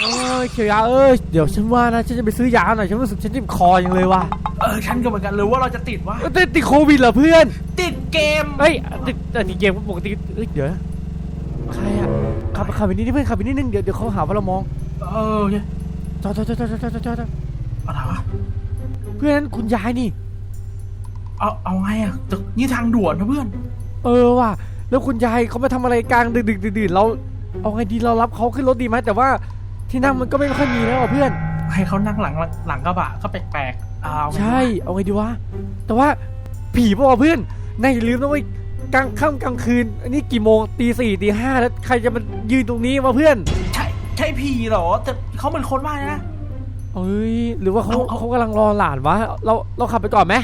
เออเขียวยาเอ้ยเดี๋ยวฉันว่านะฉันจะไปซื้อยาหน่อยฉันรู้สึกฉันเจ็บคออย่างเลยว่ะเออฉันก็เหมือนกันหรือว่าเราจะติดวะเอ้ยติดติดโควิดเหรอเพื่อนติดเกมเฮ้ยติดแต่ติดเกมปกติเอ้ยเดี๋ยวนะใครอะขับขับไปนิดนึงเพื่อนขับไปนิดนึงเดี๋ยวเดี๋ยวเขาหาว่าเรามองเออโอเคจอดจอดจอดจอดจอดจอดจอดอะไรวะเพื่อนคุณยายนี่ เอาเอาไงอะตึกนี่ทางด่วนนะเพื่อน เออว่ะแล้วคุณยายเขามาทำอะไรกลางดึกดึกดื่นๆเราเอาไงดีเรารับเขาขึ้นรถดีไหมแต่ว่า ที่นั่งมันก็ไม่ค่อยมีแล้วอะเพื่อน ให้เขานั่งหลังหลังกระบะก็แปลกๆเอาไงวะใช่ เอาไงดีวะ แต่ว่าผีป่าวะเพื่อนนายอย่าลืมนะเว้ยกลางค่ำกลางคืน อันนี้กี่โมงตีสี่ตีห้าแล้วใครจะมายืนตรงนี้วะเพื่อน ใช่ใช่ผีเหรอ แต่เขาเหมือนคนมากเลยนะเอ้ยหรือว่าเขาเอาเอาเขากำลังรอหลานวะ เราเราขับไปก่อนไหม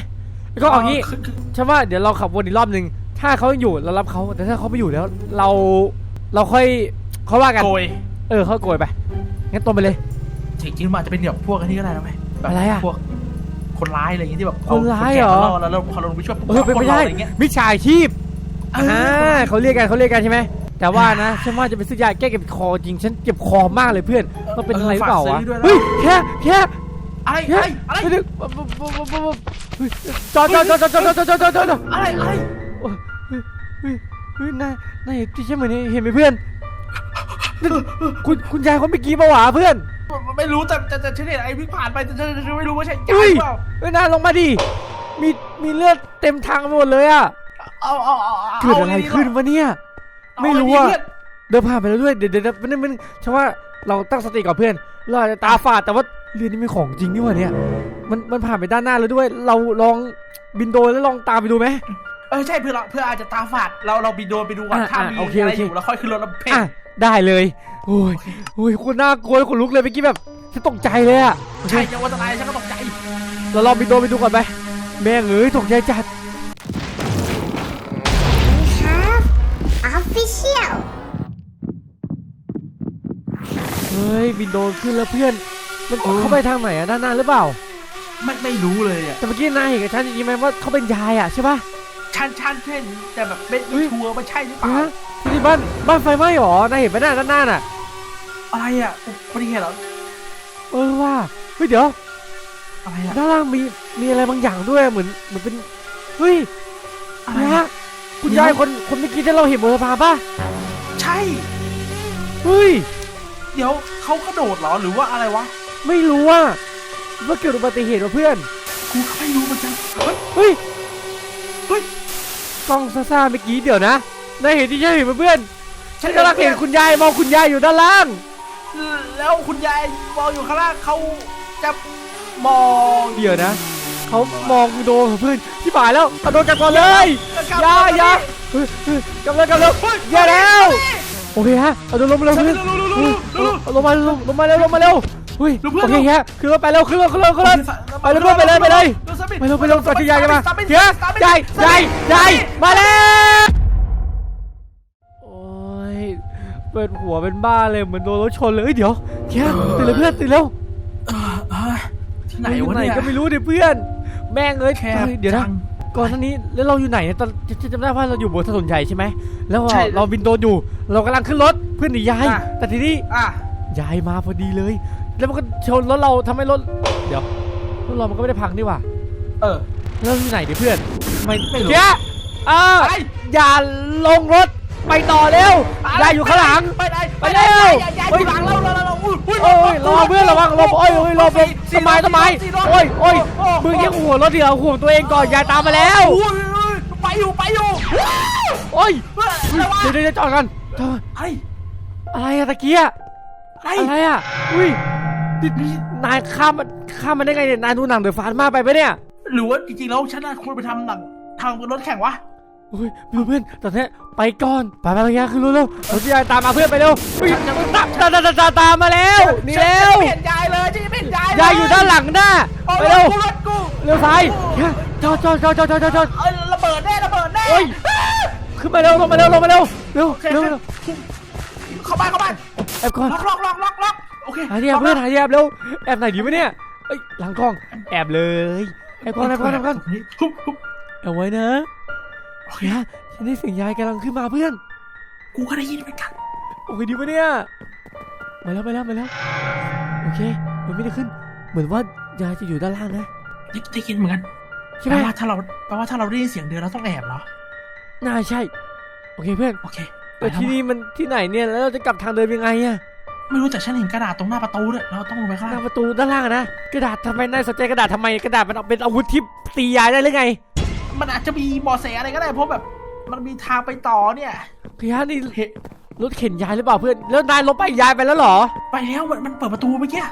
แล้วก็เอางี้คือคือฉันว่าเดี๋ยวเราขับวนอีกรอบหนึ่งถ้าเขายังอยู่เรารับเขาแต่ถ้าเขาไม่อยู่แล้ว เราเราค่อยเขาว่ากันโกยเออเขาโกยไป งั้นตรงไปเลยจริงๆมันอาจจะเป็นแบบพวกอันนี้ก็ได้นะไหมแบบอะไรอะ พวกคนร้ายอะไรอย่างเงี้ยที่แบบคนร้ายเหรอ เาแล้วเราเราลงไปช่วยพวกเออเป็นไปได้พวกราอะไรเงี้ย มิจฉาชีพเออ่าอเขาเรียกกันเขาเรียกกันใช่ไหมแต่ว่านะฉันว่าจะไปซื้อยาแก้เจ็บคอจริงฉันเจ็บคอมากเลยเพื่อนต้องเป็นอะไรหรือเปล่าวะฝากซื้อด้วยนะ เฮ้ยแค่แค่อะไรแค่อะไรอะไรเดี๋ยวเฮ้ยจอดจอดจอดจอดจอดจอดจอดจอดจอดอะไรอะไรโอ้ยเฮ้ยเฮ้ยเฮ้ยนายนายเห็นที่ใช่เหมือนเห็นไหมเพื่อนนั่น คุณคุณยายเขาเมื่อกี้ปะวะเพื่อนไม่รู้แต่แต่แต่ฉันเห็นไอ้วิ่งผ่านไปแต่ฉันฉันไม่รู้ว่าใช่เฮ้ยเปล่าเฮ้ยนายลงมาดิมีมีเลือดเต็มทางไปหมดเลยอะเอาเอาเอาาเกิดอะไรขึ้นวะเนี่ย เอาไม่รู้เอาอะ เพื่อนเดินผ่านไปแล้วด้วยเดี๋ยวเดี๋ยวเดี๋ยวมันมันฉันว่าเราตั้งสติก่อนเพื่อนเราอาจจะตาฝาดแต่ว่าเรือนี้มีของจริงนี่หว่าเนี่ยมันมันผ่านไปด้านหน้าแล้วด้วย เราลองบินโดรนแล้วลองตามไปดูไหม เออใช่เพื่อนเราเพื่อนอาจจะตาฝาดเราเราบินโดรนไปดูก่อนอะถ้าอะมีโอเคอะไรโอเค อยู่แล้วค่อยขึ้นรถแล้วเพ่งอะได้เลยโอ้ยโอ้ยคุณน่ากลัวขนลุกเลยเมื่อกี้แบบฉันตกใจเลยอะโอเคใช่จังหวัดอะไรฉันก็ตกใจเราลองบินโดรนไปดูก่อนไปแม่งเอ้ยตกใจจัด We have official. เฮ้ยบินโดรนขึ้นแล้วเพื่อน มันเข้าไปทางไหนอะด้านหน้าหรือเปล่า ไม่ไม่รู้เลยอะแต่เมื่อกี้นายเห็นกับฉันจริงๆไหมว่าเขาเป็นยายอะใช่ปะ ชันชันเช่นแต่แบบเป็นเฮ้ยทัวร์ไม่ใช่หรือเปล่า ฮะที่นี่บ้านบ้านไฟไหม้หรอนายเห็นไหมหน้าด้านหน้าน่ะ อะไรอะอุบัติเหตุเหรอเออว่าเฮ้ยเดี๋ยวอะไรอะด้านล่างมีมีอะไรบางอย่างด้วยเหมือนเหมือนเป็นเฮ้ยอะไรนะอะคุณยายคนคนเมื่อกี้ที่เราเห็นบนสะพานป่ะใช่ เฮ้ย เดี๋ยวเขากระโดดเหรอหรือว่าอะไรวะไม่รู้ว่าว่าเกิดอุบัติเหตุวะเพื่อน กูก็ไม่รู้เหมือนกันเฮ้ยเฮ้ยเฮ้ย กล้องซ่าๆเมื่อกี้เดี๋ยวนะนายเห็นที่ใช่เห็นไหมเพื่อนฉันกำลังเห็นคุณยายมองคุณยายอยู่ด้านล่าง แล้วคุณยายมองอยู่ข้างล่างเขาจะมองเดี๋ยวนะเขามองโดนเพื่อนที่บ่ายแล้วเอาโดนกันก่อนเลยอย่าอย่าเฮ้ยเฮ้ยกำลังกำลังอย่าแล้วโอเคฮะเอาโดนลงมาเร็วเพื่อนเฮ้ยเอาลงมาลงลงมาเร็วลงมาเร็ว เฮ้ยโอเคฮะขึ้นรถไปเร็วขึ้นรถขึ้นรถขึ้นรถไปเลยไปเลยไปเลยไปเร็วไปเร็วก่อนที่ยายจะมาเดี๋ยวยายยายยายมาแล้วโอ้ยเป็นหัวเป็นบ้าเลยเหมือนโดนรถชนเลยเอ้ยเดี๋ยวแค่ตื่นเลยเพื่อนตื่นเร็วที่ไหนอยู่วะไหนเนี่ย ก็ไม่รู้ดิเพื่อน แม่งเอ้ยแคบเฮ้ยเดี๋ยวนะจังก่อนหน้านี้แล้วเราอยู่ไหนเนี่ยตอนจะจะจำได้ว่าเราอยู่บนถนนใหญ่ใช่ไหมแล้วใช่เราบินโดรนอยู่ เรากำลังขึ้นรถเพื่อนหนียาย อะ แต่ทีนี้อะยายมาพอดีเลย แล้วมันก็ชนรถเราทำให้รถ เดี๋ยวรถเรามันก็ไม่ได้พังนี่หว่าเออ แล้วเราอยู่ไหนเดี๋ยวเพื่อนไม่ไม่รู้เดี๋ยวเออไป อย่าลงรถไปต่อเร็วยายอยู่ข้างหลัง ไปไหนไปเร็วยายยายอยู่หลังเราเราเราอุ้ยอุ้ยโอ้ยระวังเพื่อนระวังหลบโอ้ยโอ้ยหลบหลบต้นไม้ต้นไม้โอ้ยโอ้ยมึงยังห่วงรถเดียวห่วงตัวเองก่อนยายตามมาแล้วอุ้ยอุ้ยไปอยู่ไปอยู่โอ้ยเฮ้ยอะไรวะเดี๋ยวเดี๋ยวเดี๋ยวจอดกันจอดเฮ้ยอะไรอะตะเกียเฮ้ยอะไรอะอุ้ย นี่นี่นายข้ามมันข้ามมันได้ไงเนี่ย นายดูหนังเดือดฟานมากไปปะเนี่ย หรือว่าจริงๆแล้วฉันน่ะควรไปทำหนังทางรถแข่งวะโอ้ยเพื่อนเพื่อนตอนนี้ไปก่อนไปไปไปยาขึ้นรถเร็วเราจะยายตามมาเพื่อนไปเร็วเฮ้ยตามตามตามตามตามมาแล้วหนี่เร็วฉันจะเปลี่ยนยายเลยฉันจะเปลี่ยนยายเลยยายอยู่ด้านหลังหน้าเอาไปรเร็วถกูรถกูเร็วซ้ายยายจอดจอดจอดจอดจอดจอดจอดเอ้ยระเบิดแน่ระเบิดแน่โอ้ยขึ้นมาเร็วลงมาเร็วลงมาเร็วเร็วเร็วเร็วเข้าบ้านเข้าบ้านแอบก่อนล็อกล็อกล็อกล็อกล็อก โอเคหายแอบเพื่อนหายแอบเร็วแอบไหนดีวะเนี่ยเอ้ยหลังกล้องแอบเลยแอบก่อนแอบก่อนแอบก่อนทุบทุบเอาไว้นะโอเคฮะฉันได้เสียงยายกำลังขึ้นมาเพื่อน กูก็ได้ยินเหมือนกันโอ้ยดีวะเนี่ยมาแล้วมาแล้วมาแล้วโอเค มันไม่ได้ขึ้น เหมือนว่ายายจะอยู่ด้านล่างนะได้ได้กินเหมือนกันใช่แปไหลมว่าถ้าเราแปลว่าถ้าเราได้ยินเสียงเดินเราต้องแอบเหรอน่าใช่ โอเคเพื่อนโอเคไปแต่แล้วที่นี่มันที่ไหนเนี่ยแล้วเราจะกลับทางเดิมยังไงอะ ไม่รู้แต่ฉันเห็นกระดาษตรงหน้าประตูด้วยเราต้องลงไปข้างหน้าล่างประตูด้านล่างอะนะกระดาษทำไมนายสนใจกระดาษทำไมกระดาษมันเอาเป็นอาวุธที่ตียายได้หรือไงมันอาจจะมีเบอแสอะไรก็ได้เพราะแบบมันมีทางไปต่อเนี่ย เฮียนี่รถเข็นยายหรือเปล่าเพื่อนแล้วนายลบไปยายไปแล้วเหรอ ไปแล้วมันมันเปิดประตูเมื่อกี้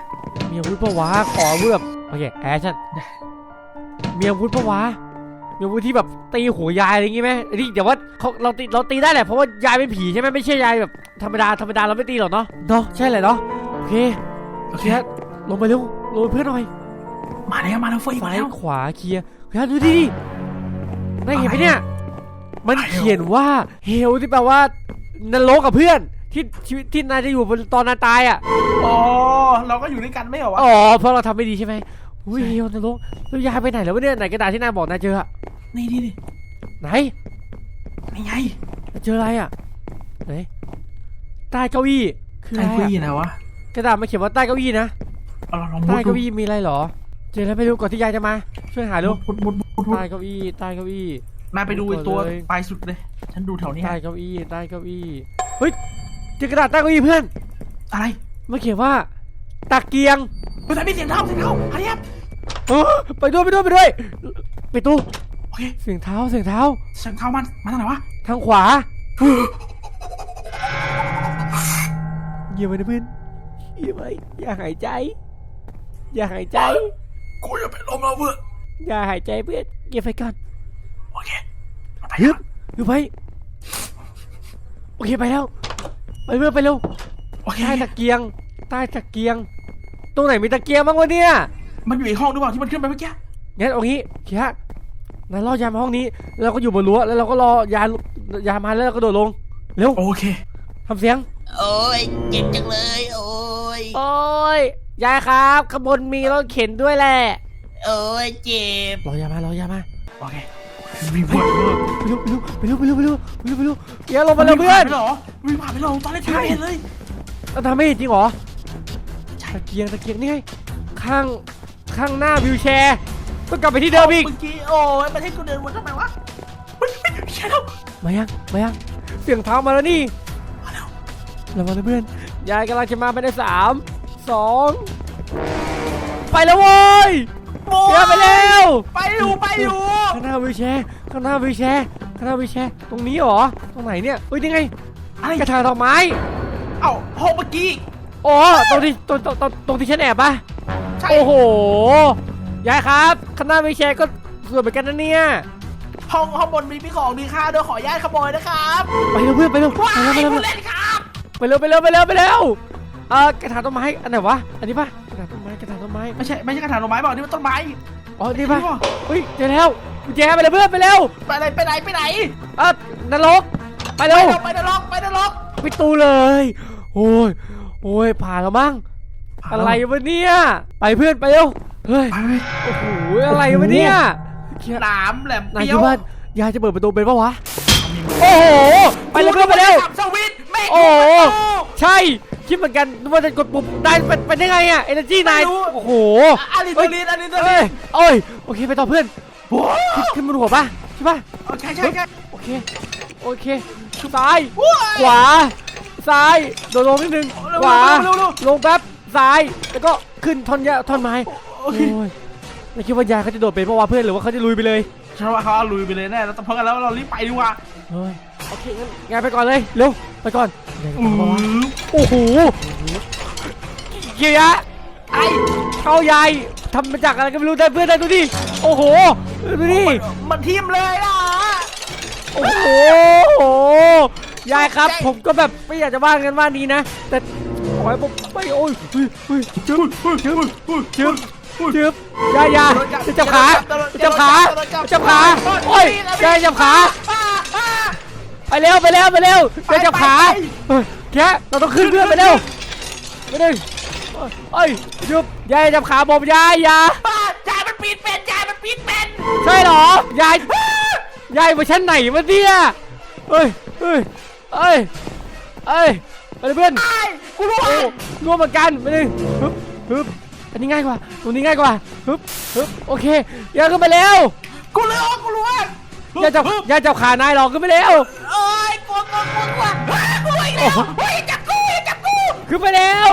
มีอาวุธปะวะขออาวุธแบบโอเคแอคชั่นมีอาวุธปะวะ มีอาวุธที่แบบตีหัวยายอะไรอย่างงี้ไหมนี่เดี๋ยวว่าเขาเราตีเราตีได้แหละเพราะว่ายายเป็นผีใช่ไหมไม่ใช่ยายแบบธรรมดาธรรมดาเราไม่ตีหรอกเนาะเนาะใช่เลยเนาะโอเคโอโอเคเคลงไปเร็วลงไปเพื่อนหน่อยมาแล้วมาแล้วเฟยมาซ้ายแล้วขวาเคลียร์เฮ้ยดูดิดินายเห็นไหมเนี่ยมันอะไรเขียนว่าเฮลที่แปลว่านรกกับเพื่อนที่ชีวิตที่นายจะอยู่บนตอนนายตายอะ อ๋อเราก็อยู่ด้วยกันไม่เหรอวะ อ๋อเพราะเราทำไม่ดีใช่ไหม อุ้ยเฮลนรกแล้วยายไปไหนแล้ววะเนี่ยไหนกระดาษที่นายบอกนายเจออะนี่นี่นี่ไหนนี่ไงนายเจออะไรอะไหนใต้เก้าอี้คือใครอะไรคุยอะนะวะกระดาษมันเขียนว่าใต้เก้าอี้นะเอาเราลองมุใต้ดดูเก้าอี้มีอะไรเหรอ เจอแล้วไปดูก่อนที่ยายจะมา ช่วยหาดูมุดมุดมุดมุดมุดใต้เก้าอี้ใต้เก้าอี้ นายไปดูไอ้ตัวเลย ปลายสุดเลย ฉันดูแถวนี้ใต้ให้เก้าอี้ใต้เก้าอี้เฮ้ยเจอกระดาษใต้เก้าอี้เพื่อนอะไรมันเขียนว่าตะเกียง เฮ้ยแต่มีเสียงเท้าเสียงเท้าอะไรครับเออไปด้วยไปด้วยไปด้วยไปตู้โอเคเสียงเท้าเสียงเท้า เสียงเท้ามันมาทางไหนวะทางขวาเงียบไปนะเพื่อนเงียบไปอย่าหายใจ อย่าหายใจกูจะไปล้มแล้วเพื่อนอย่าหายใจเพื่อนเงียบไปก่อนโอเคไปฮึครับบฮึบไปโอเคไปแล้ว ไปเพื่อนไปเร็วโอเคใต้ตะเกียง ใต้ตะเกียง ตรงไหนมีตะเกียงบ้างวะเนี่ยมันอยู่อีกห้องหรือเปล่าที่มันขึ้นไปเมื่อกี้งั้นเอางี้เคียะนายรอยายมาห้องนี้แล้วเราก็อยู่บนรั้วแล้วเราก็รอยายยายมาแล้วเราก็โดดลงเร็วโอเคทำเสียง โอ้ยเจ็บจังเลย โอ้ยโอ้ยยายครับข้างบนมีรถเข็นด้วยแหละโอ้ยเจ็บรอยายมารอยายมาโอเคมีบวชเพื่อนไปเร็วไปเร็วไปเร็วไปเร็วไปเร็วไปเร็วเคียะลงมาเร็วเพื่อนมีผ่าไปเหรอมีผ่านไปเหรอตอนแรกไม่เห็นเลยเราทำไม่เห็นจริงเหรอ ตะเกียงตะเกียงนี่ไงข้างข้างหน้าวิวแชร์ต้องกลับไปที่เดิมอีกเมื่อกี้โอ้ยมันให้กูเดินวนทำไมวะเฮ้ยไม่ใช่แล้วมายังมายังเสียงเท้ามาแล้วนี่มาแล้วระวังนะเพื่อนยายกำลังจะมาภายในสามสองไปแล้วโว้ยโอ้เดี๋ยวไปเร็วไปอยู่ไปอยู่ข้างหน้าวิวแชร์ข้างหน้าวิวแชร์ข้างหน้าวิวแชร์ตรงนี้เหรอตรงไหนเนี่ยเฮ้ยนี่ไงอะไรกระถางดอกไม้เอ้าห้องเมื่อกี้ อ๋อตรงที่ตรงตรงตรงตรงที่ฉันแอบปะใช่โอ้โหยายครับข้างหน้าวิวแชร์ก็สวยเหมือนกันนะเนี่ยห้องห้องบนมีพี่ของมีค่าโดยขออนุญาตขโมยนะครับไปเร็วเพื่อนไปเร็วว้าไปยเร็วไปผู้เร็วเล่นครับไปเร็วไปเร็วไปเร็วไปเร็วเอ่อกระถางต้นไม้อันไหนวะอันนี้ปะกระถางต้นไม้กระถางต้นไม้ไม่ใช่ไม่ใช่กระถางดอกไม้บอกนี่มันต้นไม้อ๋อนี่ปะเฮ้ยเจอแล้วกุญแจไปเลยเพื่อนไปเร็วไปไหนไปไหนไปไหนเอ่อนรกไปไปเร็วไปนรกไปนรก ไปตูเลย โอ้ย โอ้ยผ่านแล้วมั้งอะไรวะเนี่ย ไปเพื่อนไปเร็วเฮ้ยไปไปโอ้โหอะไรวะเนี่ยเคียหนามแหลมนายเปี้ยคิดวว่ายายจะเปิดประตูเป็นปะวะโอ้โหไปเร็วเพื่อนไปเร็วสวิตช์ไม่โอ้โห ใช่คิดเหมือนกันว่าจะกดปุ่มได้เป็นเป็นได้ไงอะเอเนจีนายโอ้โห อะลิตูลินอะลิตูลิเอ้ยนโอ้ย โอเค ไปต่อเพื่อนขึ้นขึ้นบนหัวป่ะ ใช่ป่ะโอเคใช่ใช่โอเค โอเคซ้าย ขวา ซ้ายโดดลงนิดนึงขวาลงแป๊บซ้ายแล้วก็ขึ้นท่อนยาท่อนไม้โอเคโอ้ยไม่คิดว่ายายเขาจะโดดเป็นเพราะว่าเพื่อนหรือว่าเขาจะลุยไปเลยฉันว่าเขาเอาลุยไปเลยแน่แล้วแต่เพราะกันแล้วเรารีบไปดีกว่าเฮ้ยโอเคงั้นงานไปก่อนเลยเร็วไปก่อนยายจะอืตามมาวะมโอ้โหเกียร์ไอ้เข้าใหญ่ทำมาจากอะไรก็ไม่รู้ได้เพื่อนได้ดูดิโอ้โหดูดิมันทิมเลยอะ โอ้โห ยายครับ ผมก็แบบไม่อยากจะว่ากันว่านี้นะ แต่ขอให้ผมไม่โอ้ยเฮ้ยเฮ้ยจึ๊บจึ๊บจึ๊บจึ๊บยายยายจะจับขาจะจับขาจะจับขาโอ้ยยายจับขาอ่าอ่าไปเร็วไปเร็วไปเร็วยายจับขาไปเฮ้ยแกเราต้องขึ้นเพื่อนไปเร็วไปเร็วเอ้ยหยุบยายจับขาผมยายอยาอ่ายายมันปีนเป็นยายมันปีนเป็นใช่เหรอยายยายมาชั้นไหนวะเนี่ยเฮ้ยเฮ้ย เอ้ยเอ้ยไปเลยเพื่อนไอ้กูรู้โอ้ร่วมเหมือนกันไปเลยฮึบฮึบอันนี้ง่ายกว่าตรงนี้ง่ายกว่าฮึบฮึบโอเคอย่าขึ้นไปแล้วกูรู้กูรู้ว่าอย่าจับอย่าจับขานายหรอกขึ้นไปแล้วเอ้ยกลัวกลัวกลัวกลัวกลัวอีกแล้วเฮ้ยจับกูจับกูขึ้นไปแล้ว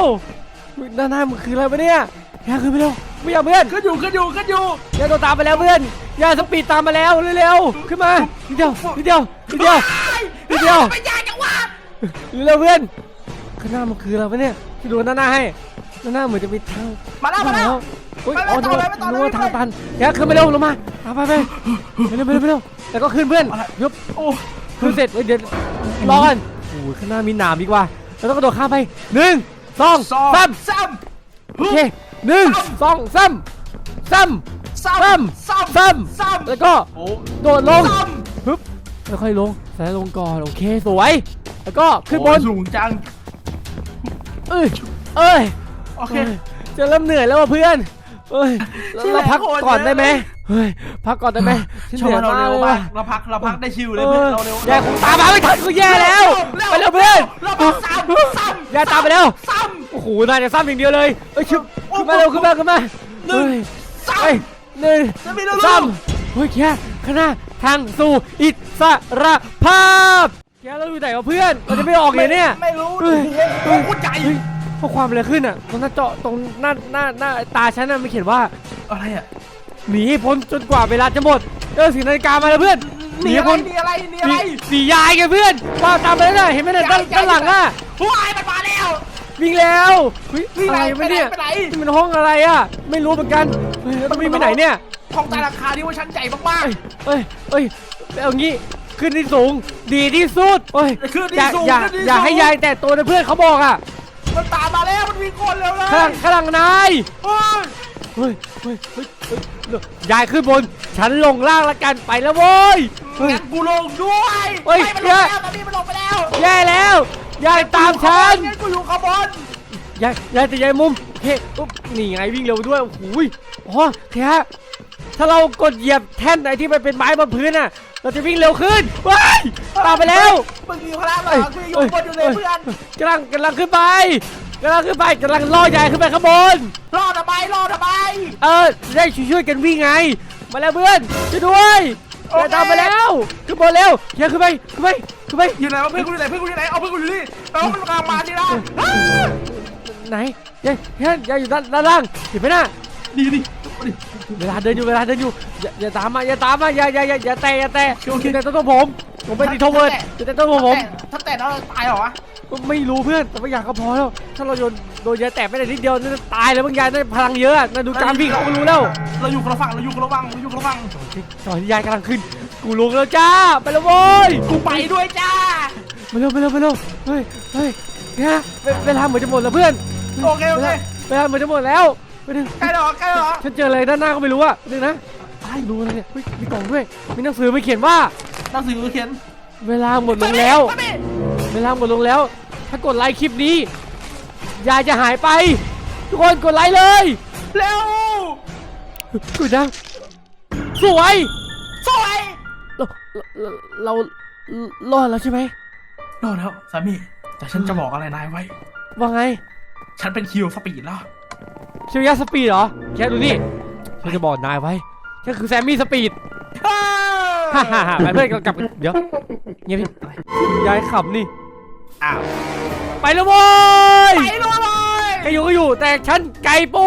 ด้านหน้ามันคืออะไรวะเนี่ยอย่าขึ้นไปแล้วไม่อยากเพื่อนขึ้นอยู่ขึ้นอยู่ขึ้นอยู่อย่าโดนตามไปแล้วเพื่อนอย่าสปีดตามมาแล้วเร็วๆขึ้นมานิดเดียวนิดเดียวนิดเดียวนิดเดียว เร็วๆเพื่อนข้างหน้ามันคืออะไรวะเนี่ยที่ดูด้านหน้าให้ด้านหน้าเหมือนจะมีทางมาแล้วมาแล้วโอ้ยไปไปอ๋อต่นึอกเลยไปต่อว่าเลยนึกว่าทางตันอย่าขึ้นไปเร็วลงมาไปไปไปเร็วไปเร็วไปเร็วแล้วก็ขึ้นเพื่อนยบโอ้ขึ้นเสร็จเดี๋ยวรอกันโอ้ยข้างหน้ามีหนามอีกว่าเราต้องกระโดดข้ามไปหนึ่งสองสองสามสามโอเคหนึ่งสองสามสามสามสามสามสามสามแล้วก็โอ้โดดลงสามปึ๊บแล้วค่อยลงสายลงก่อนโอเคสวย แล้วก็ขึ้นบนโอ้สูงจัง เอ้ย เอ้ย โอเคเอ้ยจะเริ่มเหนื่อยแล้วว่ะเพื่อนเอ้ยเราที่เราพักแหลมโหดก่อนได้ไหมเลยเฮ้ย พักก่อนได้ไหมฉันชอบเหนื่อยเรามากเร็เลวยมากเราพัก เราพักได้ชิวเลยเอเพื่อนอเราเร็วอย่าคงตามมาไม่ทันก็แย่แล้ว ไปเร็วเพื่อนเราพักสามสามอย่าตามไปแล้วสามโอ้โห นายจะซ้ำอย่างเดียวเลยเอ้ยชึบขึ้นมาเร็วขึ้นมาขึ้นมาหนึ่งเฮ้ยสามเฮ้ยหนึ่งจะมีเร็วๆสามเฮ้ยแค่ข้างหน้าทางสู่อิสระภาพ แกเราอยู่ไหนวะเพื่อนเราจะไม่ออกเลยเนี่ยไม่รู้เฮ้ยโอ้โหใจเฮ้ยข้อความอะไรขึ้นอะตรงหน้าจอตรงหน้าหน้าหน้าตาฉันน่ะมันเขียนว่าอะไรอะหนีให้พ้นจนกว่าเวลาจะหมดเออสีนาฬิกามาแล้วเพื่อนหนีให้อะไรพ้นหนีอะไรหนีอะไรสีสียายไงเพื่อนว่าตามไปแล้วน่ะเห็นไหมเนี่ยด้านด้านหลังอะผู้ชายมันมาแล้ววิ่งแล้วเฮ้ยวิ่งอะไหนไรวะเนี่ยไปไหนไปไหนนี่มันห้องอะไรอะ ไม่รู้เหมือนกันเฮ้ยแล้วต้องวิ่งไปไหนเนี่ยห้องใต้ราคาที่ว่าชั้นใหญ่มากเอ้ยเอ้ยเอ้ยเอางี้ ขึ้นที่สูง ดีที่สุดเอ้ยๆขึ้นอที่ย่าสูงอย่าขึ้นที่อย่าให้สูงยายแต่ตัวนะเพื่อนเขาบอกอะมันตามมาแล้วมันวิ่งคนเร็วเลยข้างหลังข้างหลังนายโอ้ยเฮ้ยเฮ้ยเฮ้ยเฮ้ยยายขึ้นบน ฉันลงล่างละกันไปแล้วโว้ยเฮ้ย งั้นกูลงด้วยเฮ้ย ไม่มันลงเดี๋ยวแล้วตอนนี้มันลงไปแล้วแย่แล้วยายตามฉันงั้นกูอยู่ข้างบนยายยายแต่ยายมุมเฮ้ยอุ๊บนี่ไงวิ่งเร็วด้วยโอ้โหยอ๋อแค่ถ้าเรากดเหยียบแท่นไหนที่มันเป็นไม้บนพื้นน่ะ เราจะวิ่งเร็วขึ้นว้ายตามไปแล้วมึงอยู่ข้างล่างเหรอกูอยู่ข้างบนอยู่เลยเพื่อนกำลังกำลังขึ้นไปกำลังขึ้นไปกำลังล่อยายขึ้นไปข้างบนรอทำไมรอทำไมเออจะได้ช่วยๆกันวิ่งไง มาแล้วเพื่อนช่วยด้วยโอเคยายตามไปแล้วขึ้นบนเร็วเฮียขึ้นไปขึ้นไปขึ้นไปอยู่ไหนวะเพื่อนกูอยู่ไหนเพื่อนกูอยู่ไหนเอาเพื่อนกูอยู่นี่แปลว่ามันกำลังมาทีละไหนยายเฮียยายอยู่ด้านด้านล่างเห็นไหมน่ะดีดิดิ เวลาเดินอยู่เวลาเดินอยู่อย่าอย่าตามมาอย่าตามมาอย่าอย่าอย่าอย่าแตะอย่าแตะอย่าแตะต้นผมผมเป็นดีโทเวิร์ดอย่าแตะต้นผม ถ้าแต่เราตายเหรอวะไม่รู้เพื่อนแต่ว่าอยากก็พอแล้ว ถ้าเราโยนโดนยายแตะไปได้นิดเดียวน่าจะตายเลยบางยายน่าจะพลังเยอะน่าดูการวิ่งเขาก็รู้แล้ว เราอยู่คนละฝั่งเราอยู่คนละฝั่งเราอยู่คนละฝั่งตอนที่ยายกำลังขึ้น กูลงแล้วจ้าไปแล้วโว้ยกูไปด้วยจ้าไปเร็วไปเร็วไปเร็วเฮ้ยเฮ้ยเนี่ยเวเวลาเหมือนจะหมดแล้วเพื่อนโอเคโอเคเวลาเหมือนจะหมดแล้ว ไปหนึ่งใกล้แล้วเหรอใกล้แล้วเหรอฉันเจออะไรด้านหน้าก็ไม่รู้อะหนึ่งนะไอ้ดูอะไรเนี่ยเฮ้ยมีกล่องด้วย มีหนังสือไม่เขียนว่า หนังสือเขียน เวลาหมดลงแล้วไม่มีเวลาหมดลงแล้ว ถ้ากดไลค์คลิปนี้ ยายจะหายไป ทุกคนกดไลค์เลย เร็วกดดังสวย สวยเราเราเรารอดแล้วใช่ไหมรอดแล้วสามี แต่ฉันจะบอกอะไรนายไว้ ว่าไง ฉันเป็นคิวสปีดแล้ว เชียร์ยาสปีดเหรอแค่ดูนี่ฉันจะบอกนายไว้ฉันคือแซมมี่สปีดฮ่าฮ่าฮ่าไปเพื่อนกลับเดี๋ยวเงียบไปยายขับนี่อ้าวไปแล้วโว้ยไปรัวเลยใครอยู่ก็อยู่แต่ฉันไก่ปู